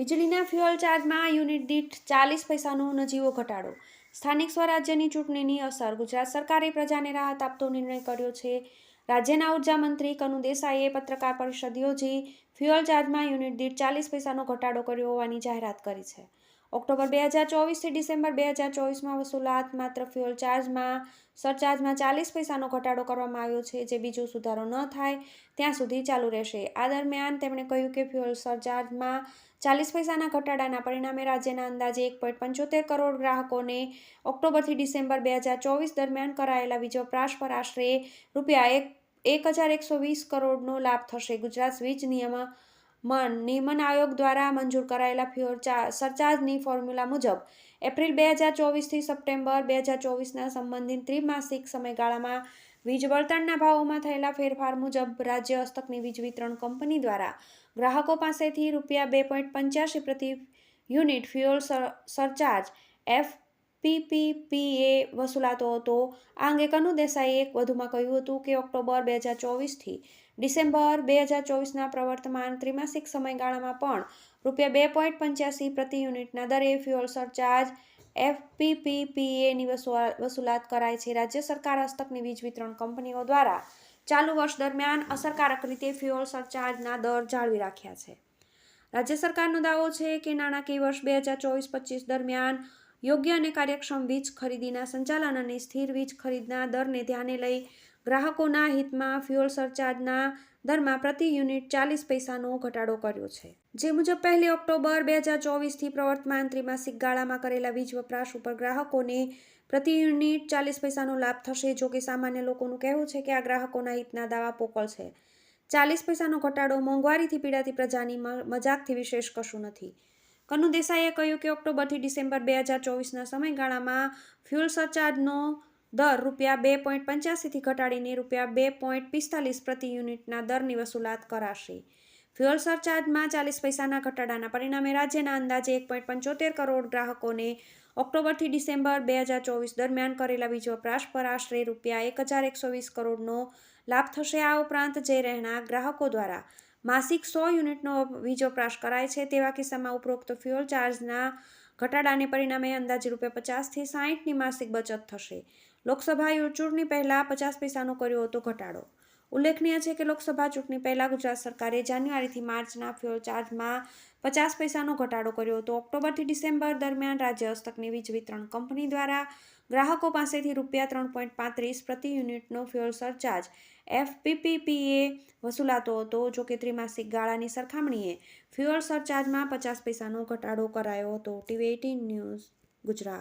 વીજળીના fuel ચાર્જમાં unit દીઠ ચાલીસ પૈસાનો નજીવો ઘટાડો. સ્થાનિક સ્વરાજ્યની ચૂંટણીની અસર. ગુજરાત સરકારે પ્રજાને રાહત આપતો નિર્ણય કર્યો છે. રાજ્યના ઊર્જા મંત્રી કનુ દેસાઈએ પત્રકાર પરિષદ યોજી ફ્યુઅલ ચાર્જમાં યુનિટ દીઠ ચાલીસ પૈસાનો ઘટાડો કર્યો હોવાની જાહેરાત કરી છે. ઓક્ટોબર બે હજાર ચોવીસથી ડિસેમ્બર બે હજાર ચોવીસમાં વસૂલાત માત્ર ફ્યુઅલ ચાર્જમાં, સરચાર્જમાં ચાલીસ પૈસાનો ઘટાડો કરવામાં આવ્યો છે, જે બીજો સુધારો ન થાય, ત્યાં સુધી ચાલુ રહેશે. આ દરમિયાન તેમણે કહ્યું કે ફ્યુઅલ સરચાર્જમાં ચાલીસ પૈસાના ઘટાડાના પરિણામે રાજ્યના અંદાજે એક પોઈન્ટ પંચોતેર કરોડ ગ્રાહકોને ઓક્ટોબરથી ડિસેમ્બર બે હજાર ચોવીસ દરમિયાન કરાયેલા વીજ વપરાશ પર આશરે રૂપિયા એક એક હજાર એકસો વીસ કરોડનો લાભ થશે. ગુજરાત વીજ નિયમ મન નિયમન આયોગ દ્વારા મંજૂર કરાયેલા ફ્યુર ચા, સરચાર્જની ફોર્મ્યુલા મુજબ, એપ્રિલ બે હજાર ચોવીસથી સપ્ટેમ્બર બે હજાર ચોવીસના સંબંધિત ત્રિમાસિક સમયગાળામાં વીજ બળતણના ભાવોમાં થયેલા ફેરફાર મુજબ રાજ્ય હસ્તકની વીજ વિતરણ કંપની દ્વારા ગ્રાહકો પાસેથી રૂપિયા બે પોઈન્ટ પંચ્યાસી પ્રતિ unit fuel surcharge, F PPPA વસૂલાતો હતો. આ અંગે કનુ દેસાઈએ વધુમાં કહ્યું હતું કે ઓક્ટોબર બે હજાર ચોવીસથી ડિસેમ્બર બે હજાર ચોવીસના પ્રવર્તમાન ત્રિમાસિક સમયગાળામાં પણ રૂપિયા બે પોઈન્ટ પંચ્યાસી પ્રતિ યુનિટના દરે ફ્યુઅલ સરચાર્જ એફપીપીપીએની વસૂલાત કરાય છે. રાજ્ય સરકાર હસ્તકની વીજ વિતરણ કંપનીઓ દ્વારા ચાલુ વર્ષ દરમિયાન અસરકારક રીતે ફ્યુઅલ સરચાર્જના દર જાળવી રાખ્યા છે. રાજ્ય સરકારનો દાવો છે કે નાણાકીય વર્ષ બે હજાર ચોવીસ પચીસ દરમિયાન યોગ્ય અને કાર્યક્ષમ વીજ ખરીદીના સંચાલન અને સ્થિર વીજ ખરીદના દરને ધ્યાને લઈ ગ્રાહકોના હિતમાં ફ્યુઅલ સરચાર્જના દરમાં પ્રતિ યુનિટ ચાલીસ પૈસાનો ઘટાડો કર્યો છે. જે મુજબ પહેલી ઓક્ટોબર બે હજાર ચોવીસથી પ્રવર્તમાન ત્રિમાસિક ગાળામાં કરેલા વીજ વપરાશ ઉપર ગ્રાહકોને પ્રતિ યુનિટ ચાલીસ પૈસાનો લાભ થશે, જો કે સામાન્ય લોકોનું કહેવું છે કે આ ગ્રાહકોના હિતના દાવા પોકળ છે. ચાલીસ પૈસાનો ઘટાડો મોંઘવારીથી પીડાતી પ્રજાની મજાકથી વિશેષ કશું નથી. કનુ દેસાઈએ કહ્યું કે ઓક્ટોબરથી ડિસેમ્બર બે હજાર ચોવીસના સમયગાળામાં ફ્યુઅલ સરચાર્જનો દર રૂપિયા બે પોઈન્ટ પંચ્યાસીથી ઘટાડીને રૂપિયા બે પોઈન્ટ પિસ્તાલીસ પ્રતિ યુનિટના દરની વસૂલાત કરાશે. ફ્યુઅલ સરચાર્જમાં ચાલીસ પૈસાના ઘટાડાના પરિણામે રાજ્યના અંદાજે એક પોઈન્ટ પંચોતેર કરોડ ગ્રાહકોને ઓક્ટોબરથી ડિસેમ્બર બે હજાર ચોવીસ દરમિયાન કરેલા વીજ વપરાશ પર આશરે રૂપિયા એક હજાર એકસો વીસ કરોડનો લાભ થશે. આ ઉપરાંત જે રહેણાંક ગ્રાહકો દ્વારા માસિક સો યુનિટનો વીજ વપરાશ કરાય છે. તેવા કિસ્સામાં ઉપરોક્ત ફ્યુઅલ ચાર્જના ઘટાડાને પરિણામે અંદાજે રૂપિયા પચાસથી સાહીઠની માસિક બચત થશે. લોકસભા ચૂંટણી પહેલાં પચાસ પૈસાનો કર્યો હતો ઘટાડો. ઉલ્લેખનીય છે કે લોકસભા ચૂંટણી પહેલાં ગુજરાત સરકારે જાન્યુઆરીથી માર્ચના ફ્યુઅલ ચાર્જમાં પચાસ પૈસાનો ઘટાડો કર્યો હતો. ઓક્ટોબરથી ડિસેમ્બર દરમિયાન રાજ્ય હસ્તકની વીજ વિતરણ કંપની દ્વારા ગ્રાહકો પાસેથી રૂપિયા ત્રણ પોઈન્ટ પાંત્રીસ પ્રતિ યુનિટનો ફ્યુઅલ સરચાર્જ એફપીપીપીએ વસૂલાતો હતો. જો કે ત્રિમાસિક ગાળાની સરખામણીએ ફ્યુઅલ સરચાર્જમાં પચાસ પૈસાનો ઘટાડો કરાયો હતો. TV eighteen news Gujarat.